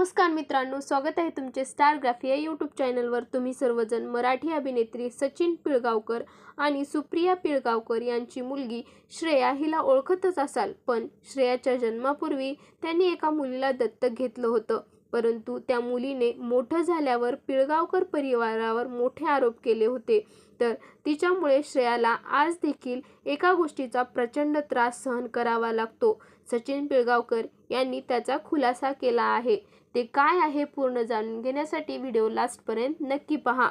नमस्कार मित्रांनो स्वागत आहे तुमचे स्टारग्राफी या यूट्यूब चॅनलवर तुम्ही सर्वजण मराठी अभिनेत्री सचिन पिळगावकर आणि सुप्रिया पिळगावकर यांची मुलगी श्रेया हिला ओळखतच असाल. पण श्रेयाच्या जन्मापूर्वी त्यांनी एका मुलीला दत्तक घेतलं होतं. परंतु त्या मुलीने मोठं झाल्यावर पिळगावकर परिवारावर मोठे आरोप केले होते. तर तिच्यामुळे श्रेयाला आज देखील एका गोष्टीचा प्रचंड त्रास सहन करावा लागतो. सचिन पिळगावकर यांनी त्याचा खुलासा केला आहे. ते काय आहे पूर्ण जाणून घेण्यासाठी व्हिडिओ लास्टपर्यंत नक्की पहा.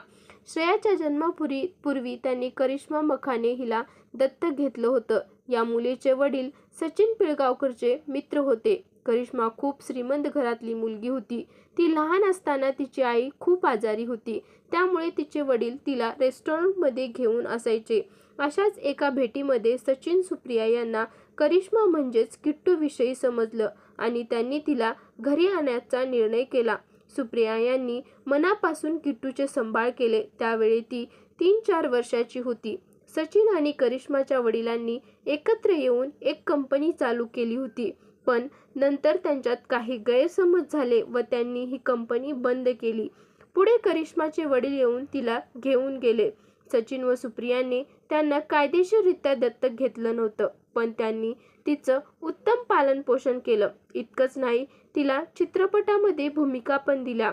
श्रेयाच्या जन्मापूर्वी पूर्वी त्यांनी करिश्मा मखाने हिला दत्तक घेतलं होतं. या मुलीचे वडील सचिन पिळगावकरचे मित्र होते. करिश्मा खूप श्रीमंत घरातली मुलगी होती. ती लहान असताना तिची आई खूप आजारी होती. त्यामुळे तिचे वडील तिला रेस्टॉरंटमध्ये घेऊन असायचे. अशाच एका भेटीमध्ये सचिन सुप्रिया यांना करिश्मा म्हणजेच किट्टूविषयी समजलं आणि त्यांनी तिला घरी आणण्याचा निर्णय केला. सुप्रिया यांनी मनापासून किट्टूचे संभाळ केले. त्यावेळी ती तीन चार वर्षाची होती. सचिन आणि करिश्माच्या वडिलांनी एकत्र येऊन एक कंपनी चालू केली होती. पण नंतर त्यांच्यात काही गैरसमज झाले व त्यांनी ही कंपनी बंद केली. पुढे करिश्माचे वडील येऊन तिला घेऊन गेले. सचिन व सुप्रियाने त्यांना कायदेशीररित्या दत्तक घेतलं नव्हतं पण त्यांनी तिचं उत्तम पालनपोषण केलं. इतकंच नाही तिला चित्रपटामध्ये भूमिका पण दिल्या.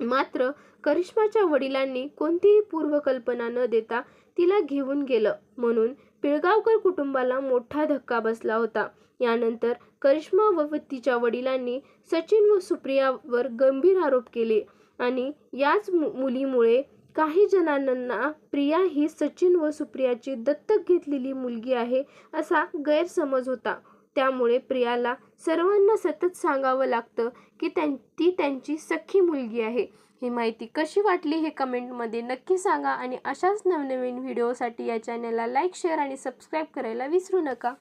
मात्र करिश्माच्या वडिलांनी कोणतीही पूर्वकल्पना न देता तिला घेऊन गेलं म्हणून पिळगावकर कुटुंबाला मोठा धक्का बसला होता. यानंतर करिश्मा व तिच्या वडिलांनी सचिन व सुप्रियावर गंभीर आरोप केले आणि याच मुलीमुळे काही जणांना प्रिया ही सचिन व सुप्रियाची दत्तक घेतलेली मुलगी आहे असा गैरसमज होता. त्यामुळे प्रियाला सर्वांना सतत सांगावं लागतं की त्यां ती त्यांची सख्खी मुलगी आहे. ही माहिती कशी वाटली हे कमेंटमध्ये नक्की सांगा आणि अशाच नवनवीन व्हिडिओसाठी या चॅनलला लाईक शेअर आणि सबस्क्राईब करायला विसरू नका.